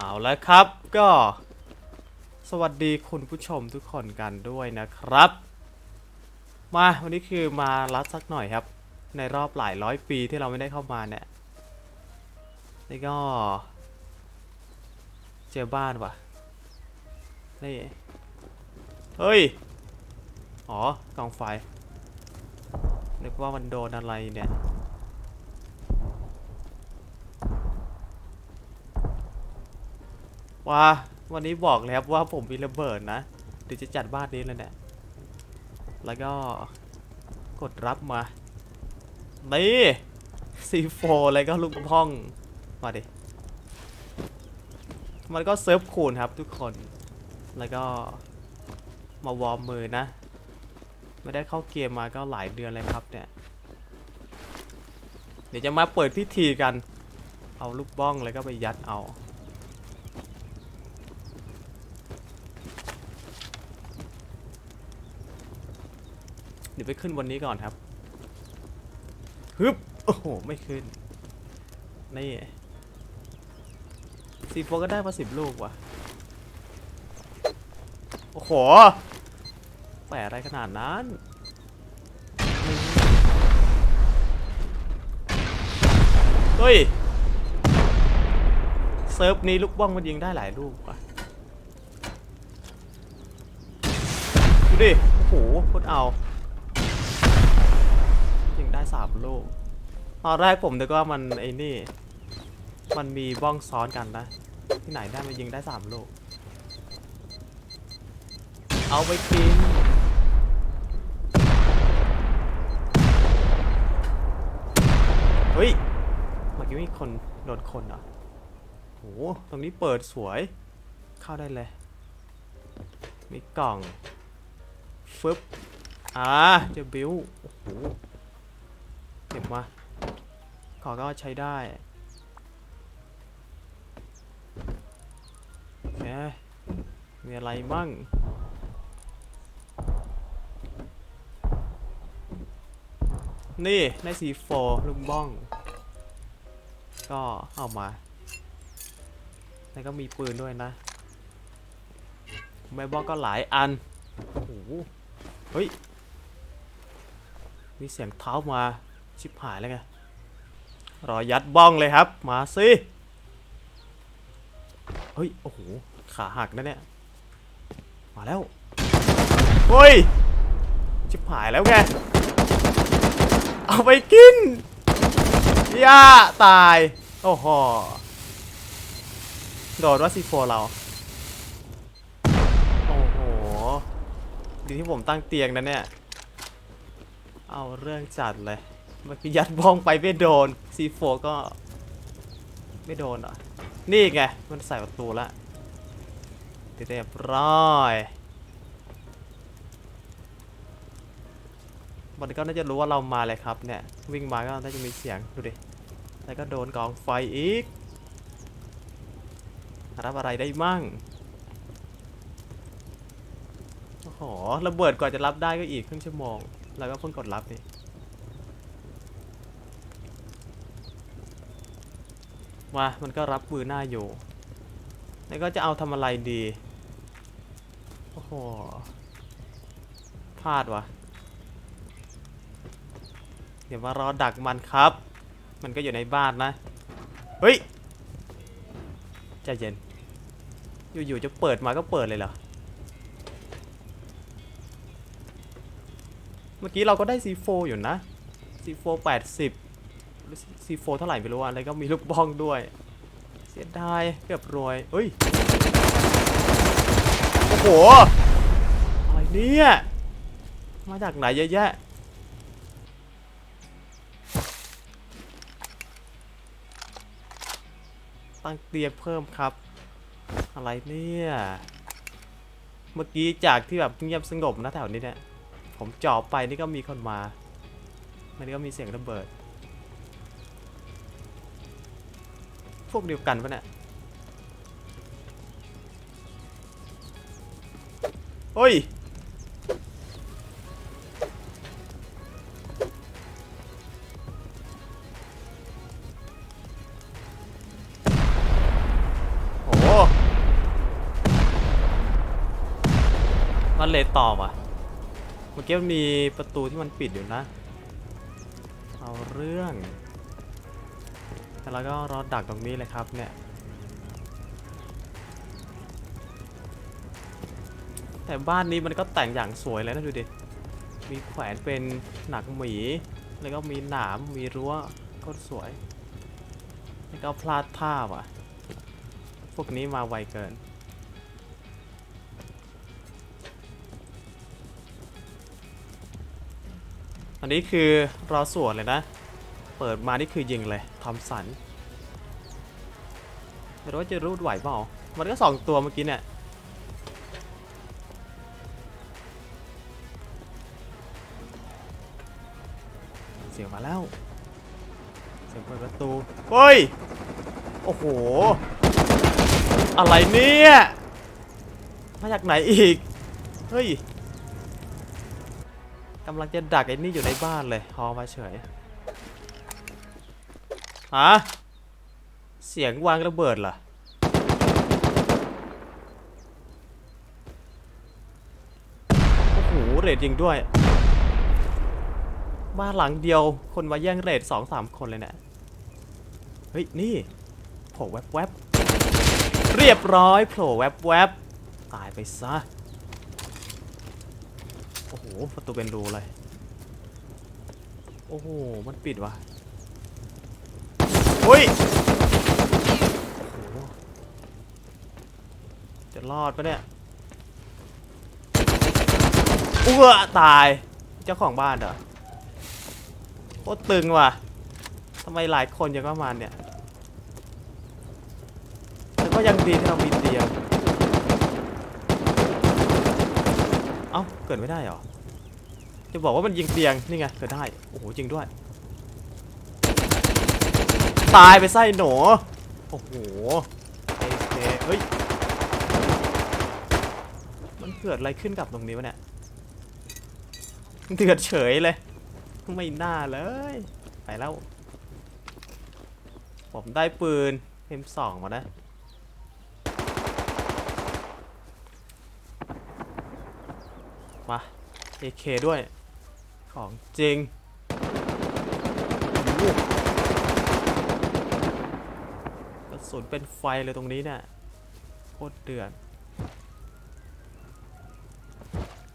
เอาล้วครับก็ สวัสดีคุณผู้ชมทุกคนกันด้วยนะครับ มาวันนี้คือมารัดสักหน่อยครับ ในรอบหลายร้อยปีที่เราไม่ได้เข้ามาเนี่ยนี่ก็ เจอบ้านว่ะนี่เฮ้ย อ๋อกองไฟนึกว่ามันโดนอะไรเนี่ย ว่าวันนี้บอกแล้วว่าผมมีระเบิดนะเดี๋ยวจะจัดบ้านนี้แล้วเนี่ยแล้วก็กดรับมานี่ซีโฟแล้วก็ลูกพ่องมาดิมันก็เซิร์ฟคูณครับทุกคน แล้วก็มาวอร์มมือนะ ไม่ได้เข้าเกมมาก็หลายเดือนเลยครับเนี่ย เดี๋ยวจะมาเปิดพิธีกัน เอาลูกบ้องแล้วก็ไปยัดเอา ดี๋ยวไปขึ้นวันนี้ก่อนครับฮึบโอ้โห ไม่ขึ้น นี่ซีโฟก็ได้มาสิบลูกว่ะ โอ้โหแปะอะไรขนาดนั้นเฮ้ย เซิร์ฟนี้ลูกบ้องมันยิงได้หลายลูกว่ะ ดูดิ โอ้โหโคตรเอา สามลูกตอนแรกผมนึกว่ามันไอ้นี่ มันมีบ้องซ้อนกันนะ ที่ไหนได้มันยิงได้สามลูก เอาไปกิน เฮ้ย เมื่อกี้มีคนโดนคนเหรอโห ตรงนี้เปิดสวย เข้าได้เลย มีกล่อง ฟึบ อ่า จะบิวโอ้โห เก็บมาขอก็ใช้ได้โอเคมีอะไรมั่งนี่ในสีโฟลูกบ้อง ก็เอามา แล้วก็มีปืนด้วยนะแม่บ้องก็หลายอันโอ้โหเฮ้ย มีเสียงเท้ามา ชิบหายแล้วไงรอยัดบ้องเลยครับ มาสิเฮ้ย โอ้โห ขาหักนะเนี่ย มาแล้ว เฮ้ย ชิบหายแล้วไง เอาไปกินย่าตาย โอ้โห โดนว่าซีโฟเรา โอ้โห ดีที่ผมตั้งเตียงนะเนี่ย เอาเรื่องจัดเลย มื่อกี้ยัดบ้องไปไม่โดน C4 ก็ ไม่โดนหรอะ นี่ไง มันใส่ประตูละเรียบร้อยมันก็น่าจะรู้ว่าเรามาเลยครับเนี่ยวิ่งมาก็น่าจะมีเสียงดูดิแล้วก็โดนกองไฟอีกรับอะไรได้มั่งโอ้โหระเบิดกว่าจะรับได้ก็อีกครึ่งชั่วโมง แล้วก็เพิ่งกดรับนี่ มา มันก็รับปืนหน้าอยู่ แล้วก็จะเอาทำอะไรดี โอ้โห พลาดวะเดี๋ยวมารอดักมันครับ มันก็อยู่ในบ้านนะ เฮ้ย ใจเย็น อยู่ๆจะเปิดมาก็เปิดเลยเหรอ เมื่อกี้เราก็ได้ C4 อยู่นะ C4 80ห รือ C4 เท่าไหร่ไม่รู้อะแล้วก็มีลูกบ้องด้วย เสียดายเกือบรวยเฮ้ย โอ้โห อะไรเนี่ย มาจากไหนเยอะแยะตั้งเตียงเพิ่มครับ อะไรเนี่ย เมื่อกี้จากที่แบบเงียบสงบนะแถวนี้เนี่ย ผมจ่อไปนี่ก็มีคนมามันก็มีเสียงระเบิด พวกเดียวกันปะเนี่ยเฮ้ย โอ้มันเลยต่อว่ะ เมื่อกี้มันมีประตูที่มันปิดอยู่นะ เอาเรื่อง แล้วก็รอดักตรงนี้เลยครับเนี่ย แต่บ้านนี้มันก็แต่งอย่างสวยเลยนะดูดิ มีแขวนเป็นหนักหมี แล้วก็มีหนาม มีรั้วก็สวย แล้วก็พลาดท่าว่ะ พวกนี้มาไวเกินอันนี้คือรอสวนเลยนะ เปิดมานี่คือยิงเลยทอมสันไม่รู้ว่าจะรูดไหวเปล่า มันก็สองตัวเมื่อกี้เนี่ย เสียงมาแล้ว เสียงเปิดประตู เฮ้ย โอ้โห อะไรเนี่ย มาจากไหนอีก เฮ้ยกำลังจะดักไอ้นี่อยู่ในบ้านเลยฮอมาเฉย ฮะเสียงวางระเบิดเหรอโอ้โหเรทยิงด้วยบ้านหลังเดียวคนมาแย่งเรทสองสามคนเลยเนี่ยเฮ้ย นี่โผล่แวบแวบๆเรียบร้อยโผล่แวบแวบๆตายไปซะ โอ้โห ประตูเป็นรูเลย โอ้โห มันปิดว่ะ้ยจะรอดปะเนี่ยอ้วตาย เจ้าของบ้านเหรอโคตรตึงว่ะทำไมหลายคนยังประมาณเนี่ยแต่ก็ยังดีที่เรามีเตียงเอ้าเกิดไม่ได้เหรอจะบอกว่ามันยิงเตียงนี่ไงเกิดได้โอ้โหจริงด้วย ตายไปไส้หนูโอ้โหเอเคเฮ้ย มันเกิดอะไรขึ้นกับตรงนี้วะเนี่ย เดือดเฉยเลย ไม่น่าเลย ไปแล้ว ผมได้ปืน M2 มานะมา AK ด้วย ของจริงโอ้โหกระ สุนเป็นไฟเลยตรงนี้เนี่ยโคตรเดือด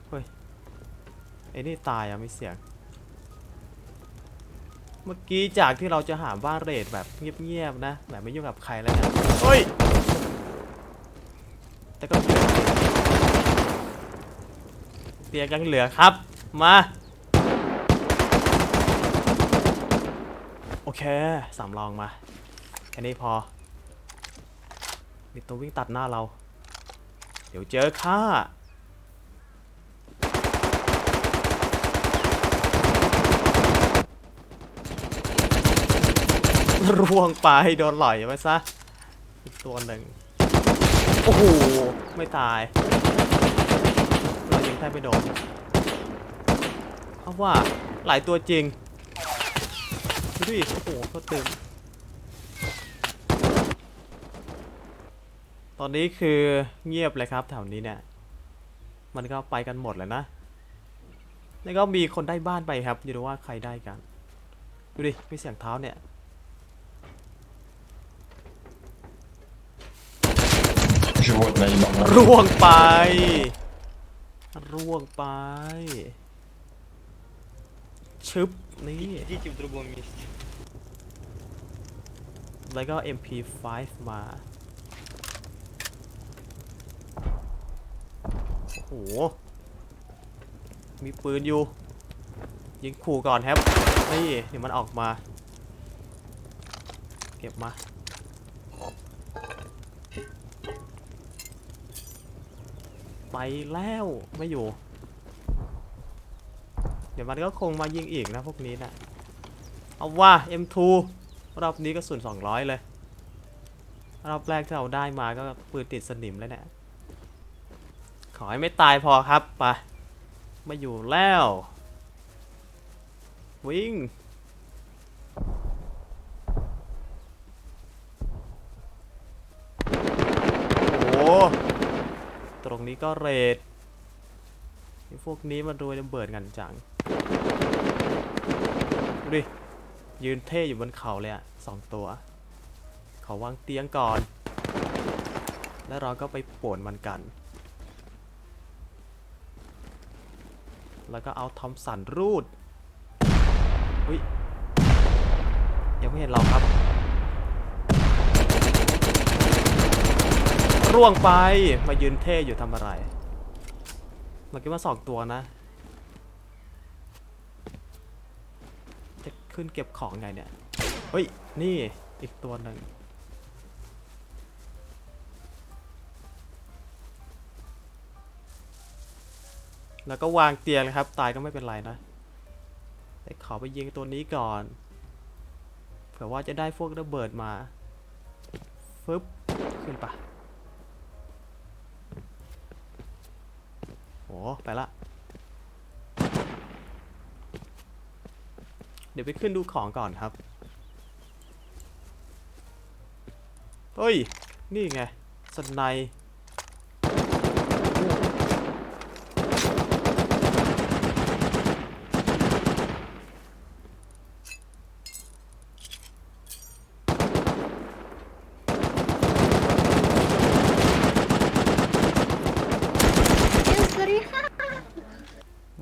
เฮ้ยไอ้นี่ตายอะมีเสียง เมื่อกี้จากที่เราจะหาบ้านเรทแบบเงียบๆนะแบบไม่ยุ่งกับใครแล้วเนี่ยเฮ้ยแต่ก็เหลือเตียงยังเหลือครับ มาโอเคสำรองมา แค่นี้พอ มีตัววิ่งตัดหน้าเรา เดี๋ยวเจอข้าร่วงไปโดนหล่อยไปซะ อีกตัวหนึ่งโอ้โห ไม่ตาย เรายิงแทบไม่โดนเอาะว่าหลายตัวจริงดูดิโอ้โหก็ตึง ตอนนี้คือเงียบเลยครับแถวนี้เนี่ย มันก็ไปกันหมดแล้วนะ แล้วก็มีคนได้บ้านไปครับอยู่ดูว่าใครได้กัน ดูดิ มีเสียงเท้าเนี่ย Животное ебаное. ร่วงไป ร่วงไป ชึบ นี่ Идите в другом месте. แล้วก็ MP5 มา มีปืนอยู่ ยิงขู่ก่อนครับ นี่เดี๋ยวมันออกมา เก็บมา ไปแล้วไม่อยู่ เดี๋ยวมันก็คงมายิงอีกนะพวกนี้นะเอาว่า M2 รอบนี้ก็ส่วน200 เลย รอบแรกที่เราได้มาก็ปืนติดสนิมแล้วเนี่ย อให้ไม่ตายพอครับไปไม่อยู่แล้ว วิ่งโอ้ตรงนี้ก็เรดไอ้พวกนี้มันรวยระเบิดกันจังดูดิ ยืนเท่อยู่บนเขาเลยอะสองตัวเขาวางเตียงก่อน แล้วเราก็ไปป่วนมันกัน แล้วก็เอาทอมสันรูดอุ้ยยังไม่เห็นเราครับ ร่วงไปมายืนเท่อยู่ทำอะไรเมื่อกี้ว่าสองตัวนะ จะขึ้นเก็บของไงเนี่ยเฮ้ย นี่อีกตัวหนึ่ง แล้วก็วางเตียงเลยครับ ตายก็ไม่เป็นไรนะแต่ขอไปยิงตัวนี้ก่อน เผื่อว่าจะได้พวกระเบิดมาฟึบขึ้นปะโอ้ไปละ เดี๋ยวไปขึ้นดูของก่อนครับ เฮ้ย นี่ไงสไนป์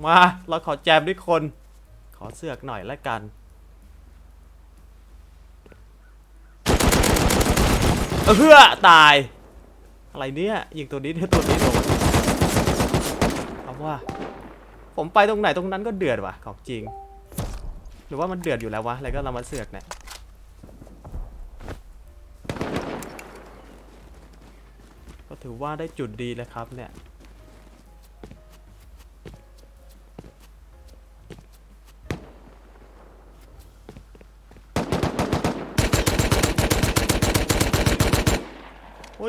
มา เราขอแจมด้วยคน ขอเสือกหน่อยละกันเออเพื่อตาย อะไรเนี่ยยิงตัวนี้เดี๋ยวตัวนี้โดนเอาว่า ผมไปตรงไหนตรงนั้นก็เดือดว่ะของจริง หรือว่ามันเดือดอยู่แล้ววะ แล้วก็เรามาเสือกเนี่ยก็ถือว่าได้จุดดีเลยครับเนี่ย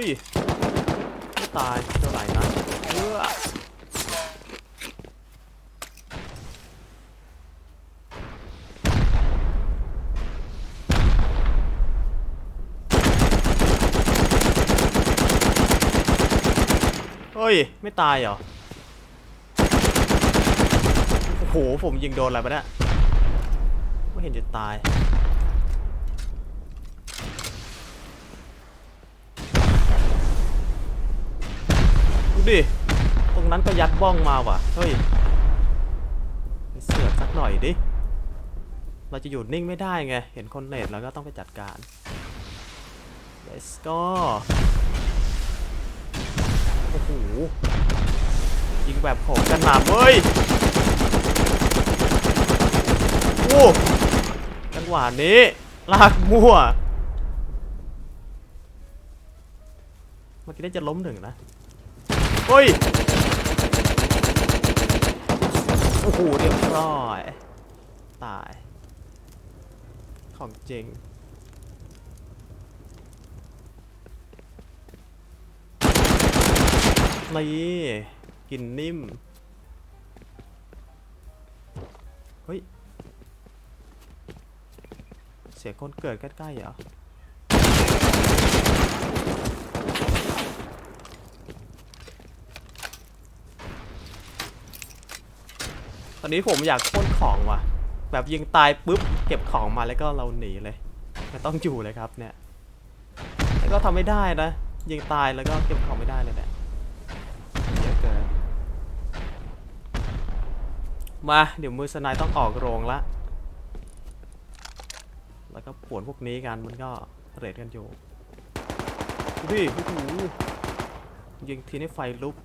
ยไม่ตายเท่าไหร่นะเออเฮ้ย ไม่ตายเหรอ โอ้โห ผมยิงโดนอะไรไปเนี่ยไม่เห็นจะตาย ดิ ตรงนั้นก็ยัดบ้องมาว่ะ เฮ้ยเสือกสักหน่อยดิ เราจะอยู่นิ่งไม่ได้ไง เห็นคนเนตแล้วก็ต้องไปจัดการ let's go โอ้โห ยิงแบบโหกันหนาเว้ย โอ้จังหวะนี้ ลากมั่ว เมื่อกี้ได้จะล้มหนึ่งนะ เฮ้ย โอ้โหเรียบร้อย ตาย ของจริงนี่กินนิ่ม เฮ้ย เสียงคนเกิดใกล้ๆเหรอ ตอนนี้ผมอยากปล้นของว่ะ แบบยิงตายปุ๊บเก็บของมาแล้วก็เราหนีเลยไม่ต้องอยู่เลยครับเนี่ยแล้วก็ทำไม่ได้นะ ยิงตายแล้วก็เก็บของไม่ได้เลยเนี่ยเยอะเกินมาเดี๋ยวมือสไนายต้องออกโรงละแล้วก็ปวนพวกนี้กันมันก็เรทกันอยู่ดูดิโอ้โหยิงทีนี้ไฟลุก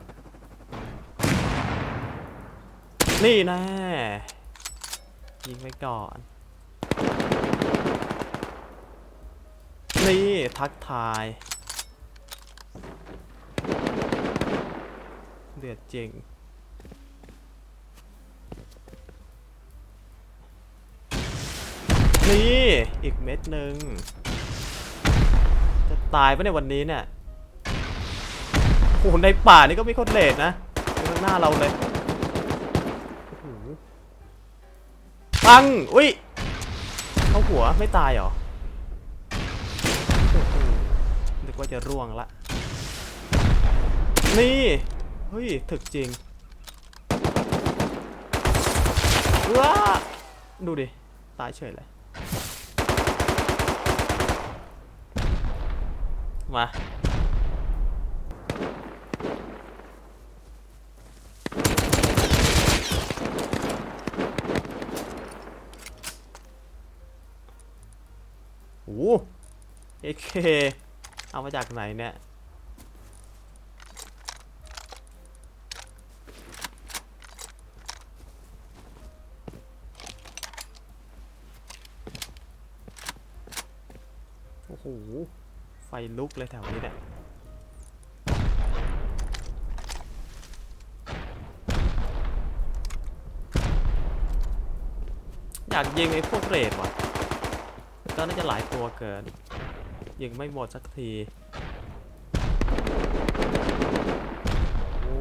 นี่แน่ยิงไปก่อน นี่ทักทาย เดือดจริงนี่อีกเม็ดหนึ่งจะตายปะในวันนี้เนี่ยโอ้โหในป่านี่ก็มีคนเลดนะข้างหน้าเราเลย ปัง อุ้ย เข้าหัวไม่ตายเหรอนึกว่าจะร่วงละ นี่ เฮ้ย ถึกจริงว้าดูดิ ตายเฉยเลย มา โอ้ เอเคเอามาจากไหนเนี่ย โอ้โห ไฟลุกเลยแถวนี้เนี่ยอยากยิงไอ้พวกเรดว่ะต่ก็น่าจะหลายตัวเกิน ยิงไม่หมดสักทีโอ้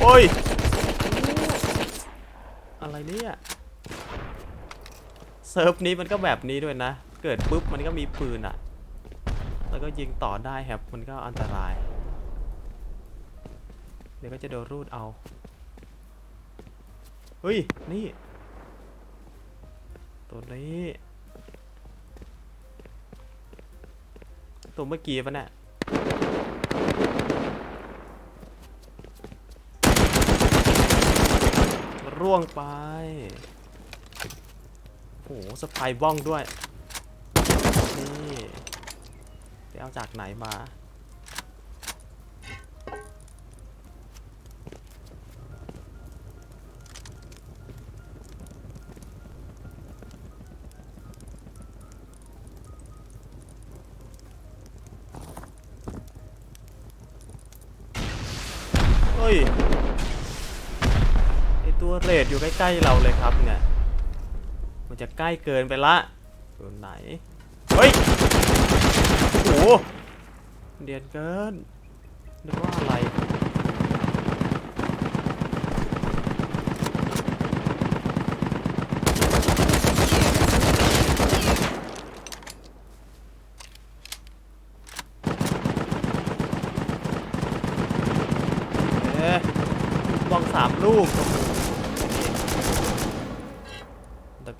โอ้ย อะไรเนี่ย เซิร์ฟนี้มันก็แบบนี้ด้วยนะ เกิดปุ๊บมันก็มีปืนอะแล้วก็ยิงต่อได้ครับ มันก็อันตราย เดี๋ยวก็จะโดนรูดเอา เฮ้ย นี่ ตัวนี้ ตัวเมื่อกี้ปะเนี่ย ร่วงไปโหสไพายบ้องด้วย นี่ไปเอาจากไหนมา เรดอยู่ใกล้ๆเราเลยครับเนี่ยมันจะใกล้เกินไปละตัวไหนเฮ้ยโอ้โหเดียนเกินนึกว่าอะไรเอ๊ะลองสามลูก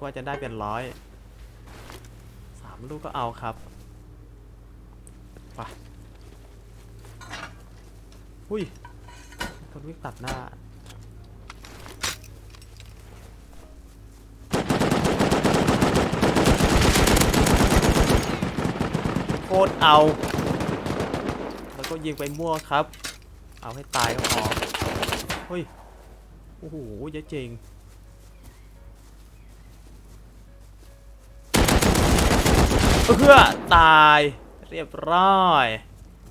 ก็จะได้เป็นร้อยสามลูกก็เอาครับไปอุ้ยคนวิ่งตัดหน้าโคตรเอา แล้วก็ยิงไปมั่วครับ เอาให้ตายก็พอเฮ้ย โอ้โหเยอะจริง เพื่อตายเรียบร้อย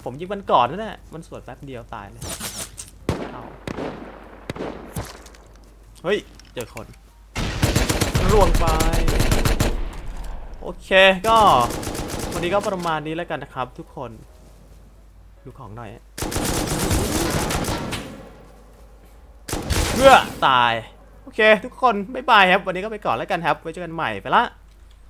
ผมยิงมันก่อนนั่นแหละมันสวดแป๊บเดียวตายเลยเอาเฮ้ย เจอคนร่วงไป โอเคก็ วันนี้ก็ประมาณนี้แล้วกันนะครับทุกคน ดูของหน่อย เพื่อตาย โอเค ทุกคน บ๊ายบายครับ วันนี้ก็ไปก่อนแล้วกันครับ ไว้เจอกันใหม่ไปละ